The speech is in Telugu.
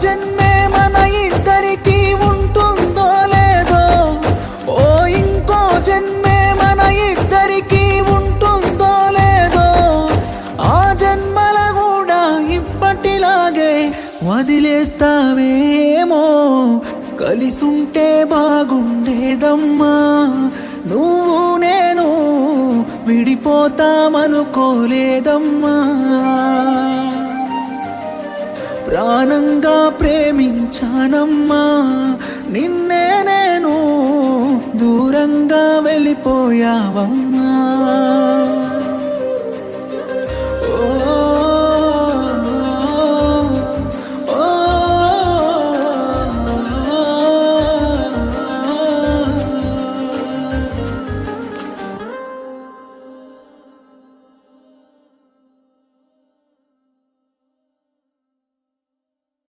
జన్మే మన ఇద్దరికి ఉంటుందో లేదో? ఓ ఇంకో జన్మే మన ఇద్దరికి ఉంటుందో లేదో? ఆ జన్మల కూడా ఇప్పటిలాగే వదిలేస్తావేమో? కలిసుంటే బాగుండేదమ్మా. నువ్వు నేను విడిపోతామనుకోలేదమ్మా. ప్రాణంగా ప్రేమించానమ్మా. నిన్నే నేను దూరంగా వెళ్ళిపోయావమ్మా.